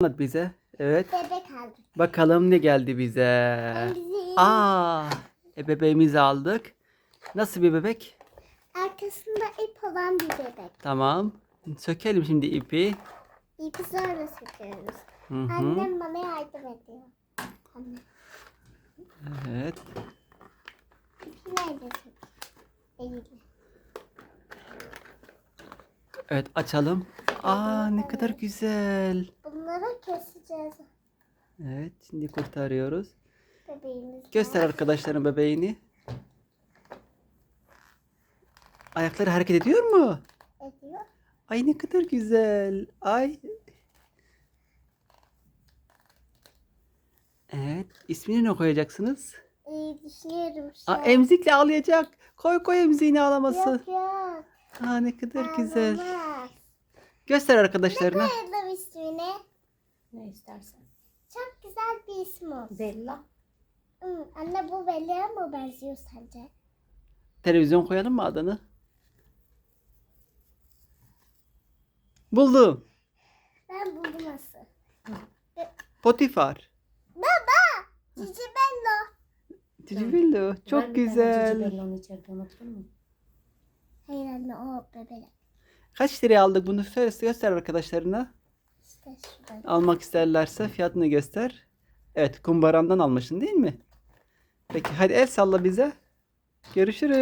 Anlat bize. Evet. Bebek aldım. Bakalım ne geldi bize. Bizi Aa, e bebeğimizi aldık. Nasıl bir bebek? arkasında ip olan bir bebek. Tamam. Sökelim şimdi ipi. İpi sonra söküyoruz. Hı hı. Annem bana yardım ediyor. Anne. Evet. İpi nerede sök? Evet açalım. Aa ne kadar güzel. Keseceğiz. Evet şimdi kurtarıyoruz. Bebeğimiz Göster var. arkadaşların bebeğini. Ayakları hareket ediyor mu? ediyor. Ay ne kadar güzel. Ay. Evet. ismini ne koyacaksınız? İyi düşünüyorum şu Aa, an. emzikle ağlayacak. Koy koy emziğini ağlaması. Yok yok. Aa ne kadar güzel. Ağlamaz. Göster arkadaşlarına. Koyalım ismini. Ne istersen. Çok güzel bir isim olsun. Bella. Hı, anne bu Bella'ya mı benziyor sence? Televizyon koyalım mı adını? Buldum. Ben buldum nasıl. Potifar. Baba! Cici Bella. Cicibillo. Çok Ben güzel. Cici Bella'nı içeride unuttun mu? Hayır anne o bebek. Kaç liraya aldık bunu? Söyle göster arkadaşlarına. Almak isterlerse fiyatını göster. Evet kumbarandan almışsın değil mi? Peki hadi el salla bize. Görüşürüz.